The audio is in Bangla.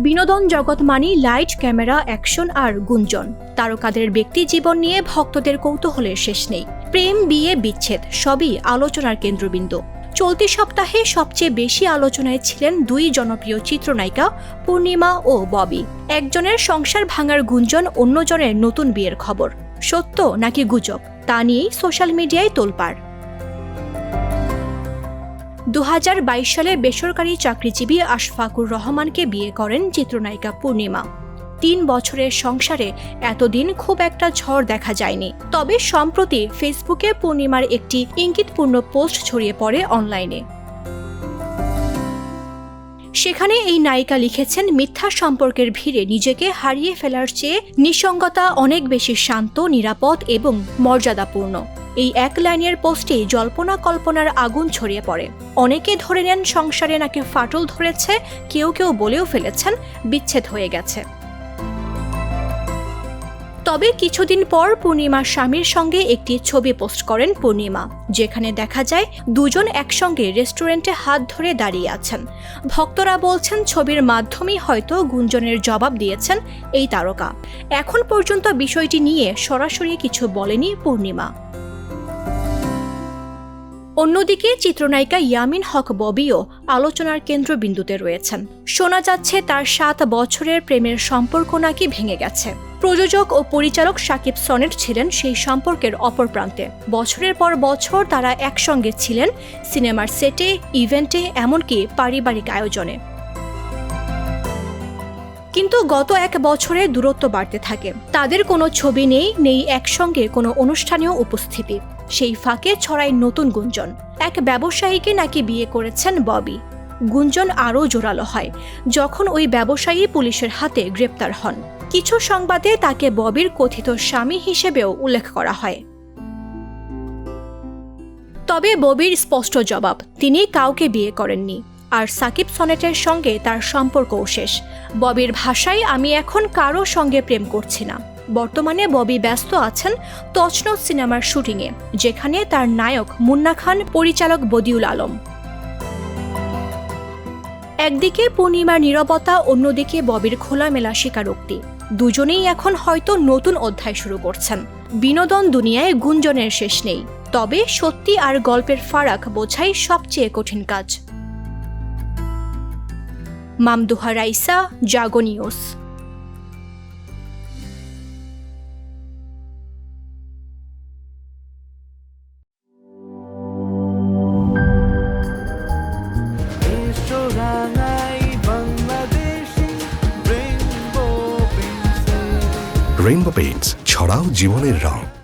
বিনোদন জগৎ মানি, লাইট, ক্যামেরা, অ্যাকশন আর গুঞ্জন। তারকাদের ব্যক্তি জীবন নিয়ে ভক্তদের কৌতূহলের শেষ নেই। প্রেম, বিয়ে, বিচ্ছেদ, সবই আলোচনার কেন্দ্রবিন্দু। চলতি সপ্তাহে সবচেয়ে বেশি আলোচনায় ছিলেন দুই জনপ্রিয় চিত্রনায়িকা পূর্ণিমা ও ববি। একজনের সংসার ভাঙার গুঞ্জন, অন্যজনের নতুন বিয়ের খবর। সত্য নাকি গুজব? তা নিয়েই সোশ্যাল মিডিয়ায় তোলপাড়। দু হাজার বাইশ সালে বেসরকারি চাকরিজীবী আশফাকুর রহমানকে বিয়ে করেন চিত্রনায়িকা পূর্ণিমা। তিন বছরের সংসারে এতদিন খুব একটা ঝড় দেখা যায়নি। তবে সম্প্রতি ফেসবুকে পূর্ণিমার একটি ইঙ্গিতপূর্ণ পোস্ট ছড়িয়ে পড়ে অনলাইনে। সেখানে এই নায়িকা লিখেছেন, মিথ্যা সম্পর্কের ভিড়ে নিজেকে হারিয়ে ফেলার চেয়ে নিঃসঙ্গতা অনেক বেশি শান্ত, নিরাপদ এবং মর্যাদাপূর্ণ। এই এক লাইনের পোস্টে জল্পনা কল্পনার আগুন ছড়িয়ে পড়ে। অনেকে ধরে নেন সংসারে নাকি ফাটল ধরেছে, কেউ কেউ বলেও ফেলেছেন, বিচ্ছেদ হয়ে গেছে। তবে কিছুদিন পর পূর্ণিমার স্বামীর সঙ্গে একটি ছবি পোস্ট করেন পূর্ণিমা, যেখানে দেখা যায় দুজন একসঙ্গে রেস্টুরেন্টে হাত ধরে দাঁড়িয়ে আছেন। ভক্তরা বলছেন ছবির মাধ্যমেই হয়তো গুঞ্জনের জবাব দিয়েছেন এই তারকা। এখন পর্যন্ত বিষয়টি নিয়ে সরাসরি কিছু বলেনি পূর্ণিমা। অন্যদিকে চিত্রনায়িকা ইয়ামিন হক ববিও আলোচনার কেন্দ্রবিন্দুতে রয়েছেন। শোনা যাচ্ছে তার সাত বছরের প্রেমের সম্পর্ক নাকি ভেঙে গেছে। প্রযোজক ও পরিচালক সাকিব সনেট ছিলেন সেই সম্পর্কের অপর প্রান্তে। বছরের পর বছর তারা একসঙ্গে ছিলেন সিনেমার সেটে, ইভেন্টে, এমনকি পারিবারিক আয়োজনে। কিন্তু গত এক বছরে দূরত্ব বাড়তে থাকে। তাদের কোনো ছবি নেই নেই একসঙ্গে কোনো অনুষ্ঠানেও উপস্থিতি। সেই ফাঁকে ছড়ায় নতুন গুঞ্জন। এক ব্যবসায়ীকে নাকি বিয়ে করেছেন ববি। গুঞ্জন আরও জোরালো হয়, যখন ওই ব্যবসায়ী পুলিশের হাতে গ্রেপ্তার হন। কিছু সংবাদে তাকে ববির কথিত স্বামী হিসেবেও উল্লেখ করা হয়। তবে ববির স্পষ্ট জবাব, তিনি কাউকে বিয়ে করেননি। আর সাকিব সনেটের সঙ্গে তার সম্পর্কও শেষ। ববির ভাষায়, আমি এখন কারও সঙ্গে প্রেম করছি না। বর্তমানে ববি ব্যস্ত আছেন তছনছ সিনেমার শুটিংয়ে, যেখানে তার নায়ক মুন্না খান, পরিচালক বদিউল আলম। একদিকে পূর্ণিমার নীরবতা, অন্যদিকে ববির খোলামেলা স্বীকারোক্তি। দুজনেই এখন হয়তো নতুন অধ্যায় শুরু করছেন। বিনোদন দুনিয়ায় গুঞ্জনের শেষ নেই। তবে সত্যি আর গল্পের ফারাক বোঝাই সবচেয়ে কঠিন কাজ। মামদুহা রাইসা জাগো রেইনবো পেইন্টস ছড়াও জীবনের রং।